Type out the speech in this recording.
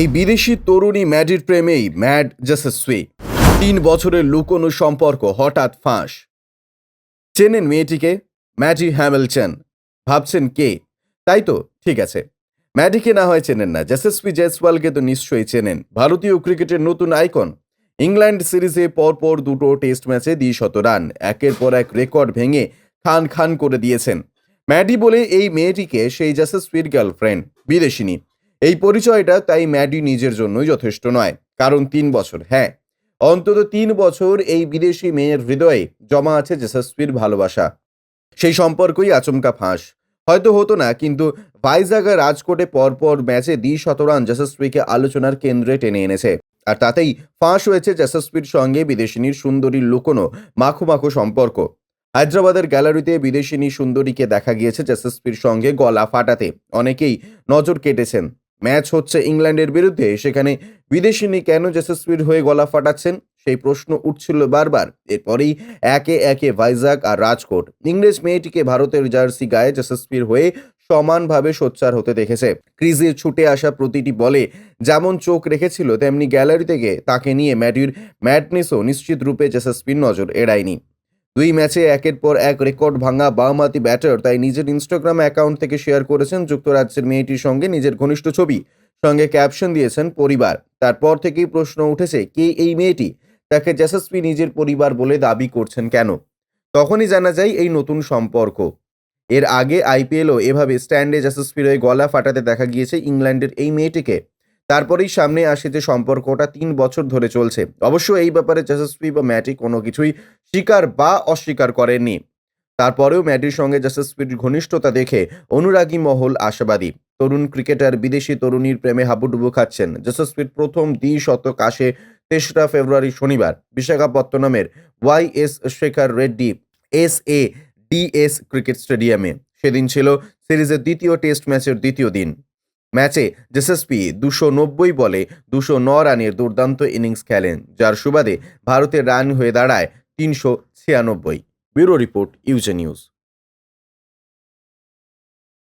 এই বিদেশি তরুণী ম্যাডির প্রেমেই ম্যাড জাসেসুই তিন বছরের লুকোনো সম্পর্ক হঠাৎ ফাঁস। চেনেন মেয়েটিকে? Maddie Hamilton. ভাবছেন কে? তাই তো, ঠিক আছে। ম্যাডিকে না হয় চেনেন না। জাসেসপি জয়সওয়ালকে তো নিশ্চয়ই চেনেন। ভারতীয় ক্রিকেটের নতুন আইকন। ইংল্যান্ড সিরিজে পরপর দুটো টেস্ট ম্যাচে দ্বিশত রান, একের পর এক রেকর্ড ভেঙে খান খান করে দিয়েছেন। ম্যাডি বলে এই মেয়েটিকে সেই জাসেসপির গার্লফ্রেন্ড, বিদেশিনী। এই পরিচয়টা তাই ম্যাডি নিজের জন্যই যথেষ্ট নয়, কারণ তিন বছর হ্যাঁ। অন্তত তিন বছর এই বিদেশি মেয়ের হৃদয়ে জমা আছে জেসাসপির ভালোবাসা। সেই সম্পর্কই আচমকা ফাঁস। হয়তো হতো না, কিন্তু ভাইজাগা রাজকোটে পরপর ম্যাচে দ্বি শতরান যশস্বীকে আলোচনার কেন্দ্রে টেনে এনেছে। আর তাতেই ফাঁস হয়েছে যশস্বীর সঙ্গে বিদেশিনীর সুন্দরীর লুকোনো মাখো মাখো সম্পর্ক। হায়দ্রাবাদের গ্যালারিতে বিদেশিনী সুন্দরীকে দেখা গিয়েছে যশস্বীর সঙ্গে গলা ফাটাতে। অনেকেই নজর কেটেছেন। ম্যাচ হচ্ছে ইংল্যান্ডের বিরুদ্ধে। সেখানে বিদেশিনী কেন যশস্বীর হয়ে গলা ফাটাচ্ছেন? সেই প্রশ্ন উঠছিল বারবার। এরপরেই একে একে ভাইজাগ আর রাজকোট। ইংরেজ মেয়েটিকে ভারতের জার্সি গায়ে যশস্বীর হয়ে সমানভাবে সোচ্চার হতে দেখেছে। ক্রিজে ছুটে আসা প্রতিটি বলে যেমন চোখ রেখেছিল, তেমনি গ্যালারি থেকে তাকে নিয়ে ম্যাডির ম্যাডনেসও নিশ্চিত রূপে যশস্বীর নজর এড়ায়নি। দুই ম্যাচে একের পর এক রেকর্ড ভাঙা বামহাতি ব্যাটার, তাই নিজের ইনস্টাগ্রাম অ্যাকাউন্ট থেকে শেয়ার করেছেন যুক্তরাজ্যের মেয়েটির সঙ্গে নিজের ঘনিষ্ঠ ছবি। সঙ্গে ক্যাপশন দিয়েছেন পরিবার। তারপর থেকেই প্রশ্ন উঠেছে, কে এই মেয়েটি? তাকে যশস্বী নিজের পরিবার বলে দাবি করছেন কেন? তখনই জানা যায় এই নতুন সম্পর্ক। এর আগে আইপিএলও এভাবে স্ট্যান্ডে যশস্বীর হয়ে গলা ফাটাতে দেখা গিয়েছে ইংল্যান্ডের এই মেয়েটিকে। তারপরেই সামনে আসে যে সম্পর্কটা তিন বছর ধরে চলছে। অবশ্য এই ব্যাপারে যশস্বী বা ম্যাটি কোনো কিছুই স্বীকার বা অস্বীকার করেননি। তারপরেও ম্যাডির সঙ্গে যশস্বীর ঘনিষ্ঠতা দেখে অনুরাগী মহল আশাবাদী। তরুণ ক্রিকেটার, বিদেশি তরুণীর প্রেমে হাবুডুবু খাচ্ছেন। যশস্বীর প্রথম দ্বি শতক আসে তেসরা ফেব্রুয়ারি শনিবার বিশাখাপত্তনমের Y S Shekhar Reddy, S A DS cricket স্টেডিয়ামে। সেদিন ছিল সিরিজের দ্বিতীয় টেস্ট ম্যাচের দ্বিতীয় দিন। ম্যাচে জেসএসপি দুশো নব্বই বলে দুশো ন রানের দুর্দান্ত ইনিংস খেলেন, যার সুবাদে ভারতের রান হয়ে দাঁড়ায় তিনশো ছিয়ানব্বই। Bureau report, UJ news.